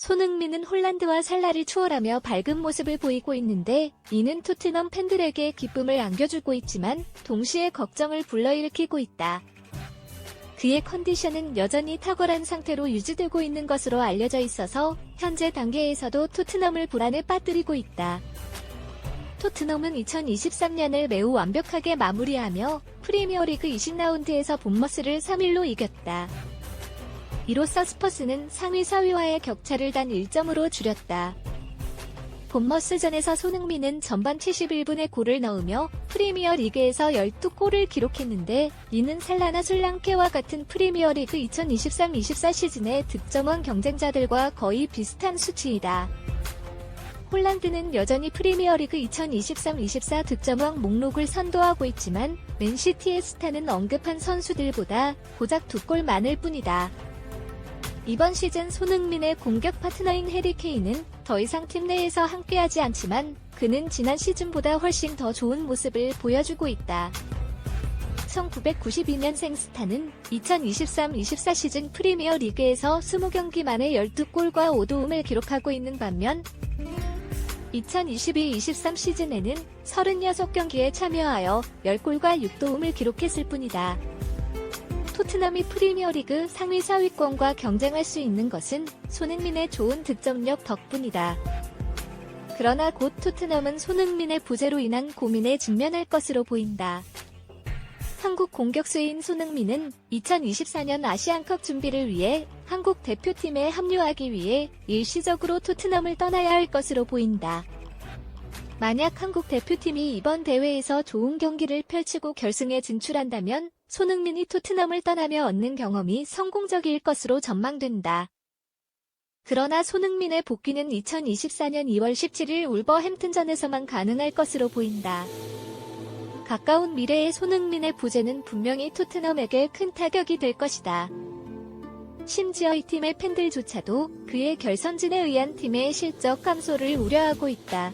손흥민은 홀란드와 살라를 추월하며 밝은 모습을 보이고 있는데 이는 토트넘 팬들에게 기쁨을 안겨주고 있지만 동시에 걱정을 불러일으키고 있다. 그의 컨디션은 여전히 탁월한 상태로 유지되고 있는 것으로 알려져 있어서 현재 단계에서도 토트넘을 불안에 빠뜨리고 있다. 토트넘은 2023년을 매우 완벽하게 마무리하며 프리미어리그 20라운드에서 본머스를 3-1로 이겼다. 이로써 스퍼스는 상위 4위와의 격차를 단 1점으로 줄였다. 본머스전에서 손흥민은 전반 71분에 골을 넣으며 프리미어 리그에서 12골을 기록했는데 이는 살라나 술랑케와 같은 프리미어 리그 2023-24 시즌의 득점원 경쟁자들과 거의 비슷한 수치이다. 홀란드는 여전히 프리미어리그 2023-24 득점왕 목록을 선도하고 있지만 맨시티의 스타는 언급한 선수들보다 고작 두 골 많을 뿐이다. 이번 시즌 손흥민의 공격 파트너인 해리 케인은 더 이상 팀 내에서 함께하지 않지만 그는 지난 시즌보다 훨씬 더 좋은 모습을 보여주고 있다. 1992년생 스타는 2023-24 시즌 프리미어 리그에서 20경기 만에 12골과 5도움을 기록하고 있는 반면 2022-23 시즌에는 36경기에 참여하여 10골과 6도움을 기록했을 뿐이다. 토트넘이 프리미어리그 상위 4위권과 경쟁할 수 있는 것은 손흥민의 좋은 득점력 덕분이다. 그러나 곧 토트넘은 손흥민의 부재로 인한 고민에 직면할 것으로 보인다. 한국 공격수인 손흥민은 2024년 아시안컵 준비를 위해 한국 대표팀에 합류하기 위해 일시적으로 토트넘을 떠나야 할 것으로 보인다. 만약 한국 대표팀이 이번 대회에서 좋은 경기를 펼치고 결승에 진출한다면 손흥민이 토트넘을 떠나며 얻는 경험이 성공적일 것으로 전망된다. 그러나 손흥민의 복귀는 2024년 2월 17일 울버햄튼전에서만 가능할 것으로 보인다. 가까운 미래의 손흥민의 부재는 분명히 토트넘에게 큰 타격이 될 것이다. 심지어 이 팀의 팬들조차도 그의 결선진에 의한 팀의 실적 감소를 우려하고 있다.